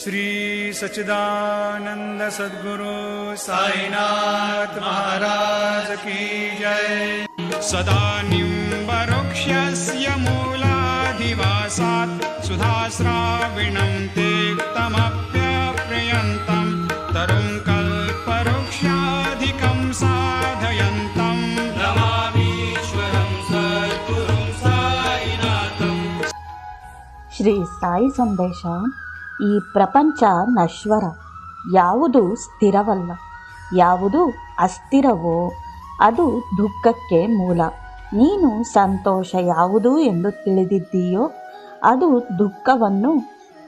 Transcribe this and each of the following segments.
श्री सचिदानंद सदगुरु साईनाथ महाराज की जय। सदा निम्बरुक्षस्य मूलाधिवासा सुधास्राविणं तेक्तमप्यप्रयन्तं तरुं कल्पवृक्षाधिकं श्री साई संदेशां ಈ ಪ್ರಪಂಚ ನಶ್ವರ. ಯಾವುದು ಸ್ಥಿರವಲ್ಲ, ಯಾವುದು ಅಸ್ಥಿರವೋ ಅದು ದುಃಖಕ್ಕೆ ಮೂಲ. ನೀನು ಸಂತೋಷ ಯಾವುದು ಎಂದು ತಿಳಿದಿದ್ದೀಯೋ ಅದು ದುಃಖವನ್ನು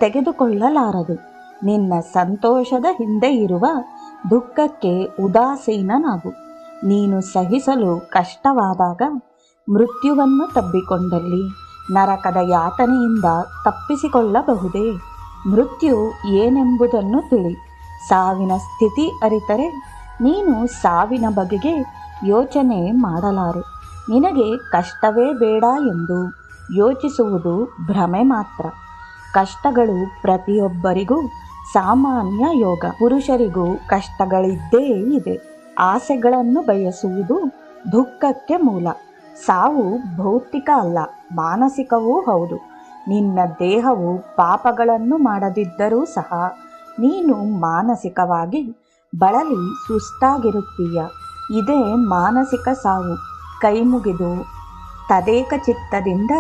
ತೆಗೆದುಕೊಳ್ಳಲಾರದು. ನಿನ್ನ ಸಂತೋಷದ ಹಿಂದೆ ಇರುವ ದುಃಖಕ್ಕೆ ಉದಾಸೀನನಾಗು. ನೀನು ಸಹಿಸಲು ಕಷ್ಟವಾದಾಗ ಮೃತ್ಯುವನ್ನು ತಬ್ಬಿಕೊಂಡಲ್ಲಿ ನರಕದ ಯಾತನೆಯಿಂದ ತಪ್ಪಿಸಿಕೊಳ್ಳಬಹುದೇ? ಮೃತ್ಯು ಏನೆಂಬುದನ್ನು ತಿಳಿ. ಸಾವಿನ ಸ್ಥಿತಿ ಅರಿತರೆ ನೀನು ಸಾವಿನ ಬಗೆಗೆ ಯೋಚನೆ ಮಾಡಲಾರೆ. ನಿನಗೆ ಕಷ್ಟವೇ ಬೇಡ ಎಂದು ಯೋಚಿಸುವುದು ಭ್ರಮೆ ಮಾತ್ರ. ಕಷ್ಟಗಳು ಪ್ರತಿಯೊಬ್ಬರಿಗೂ ಸಾಮಾನ್ಯ ಯೋಗ. ಪುರುಷರಿಗೂ ಕಷ್ಟಗಳಿದ್ದೇ ಇದೆ. ಆಸೆಗಳನ್ನು ಬಯಸುವುದು ದುಃಖಕ್ಕೆ ಮೂಲ. ಸಾವು ಭೌತಿಕ ಅಲ್ಲ, ಮಾನಸಿಕವೂ ಹೌದು. ನಿನ್ನ ದೇಹವು ಪಾಪಗಳನ್ನು ಮಾಡದಿದ್ದರೂ ಸಹ ನೀನು ಮಾನಸಿಕವಾಗಿ ಬಳಲಿ ಸುಸ್ತಾಗಿರುತ್ತೀಯ. ಇದೇ ಮಾನಸಿಕ ಸಾವು. ಕೈಮುಗಿದು ತದೇಕ ಚಿತ್ತದಿಂದ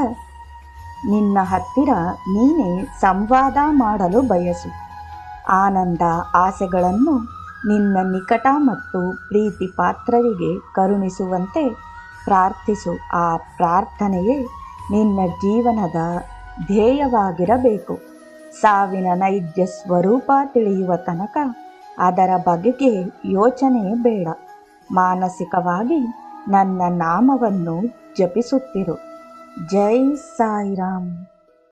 ನಿನ್ನ ಹತ್ತಿರ ನೀನೇ ಸಂವಾದ ಮಾಡಲು ಬಯಸು. ಆನಂದ ಆಸೆಗಳನ್ನು ನಿನ್ನ ನಿಕಟ ಮತ್ತು ಪ್ರೀತಿ ಪಾತ್ರರಿಗೆ ಕರುಣಿಸುವಂತೆ ಪ್ರಾರ್ಥಿಸು. ಆ ಪ್ರಾರ್ಥನೆಯೇ ನಿನ್ನ ಜೀವನದ ಧ್ಯೇಯವಾಗಿರಬೇಕು. ಸಾವಿನ ನೈಜ ಸ್ವರೂಪ ತಿಳಿಯುವ ತನಕ ಅದರ ಬಗೆಗೆ ಯೋಚನೆ ಬೇಡ. ಮಾನಸಿಕವಾಗಿ ನನ್ನ ನಾಮವನ್ನು ಜಪಿಸುತ್ತಿರು. ಜೈ ಸಾಯಿರಾಮ್.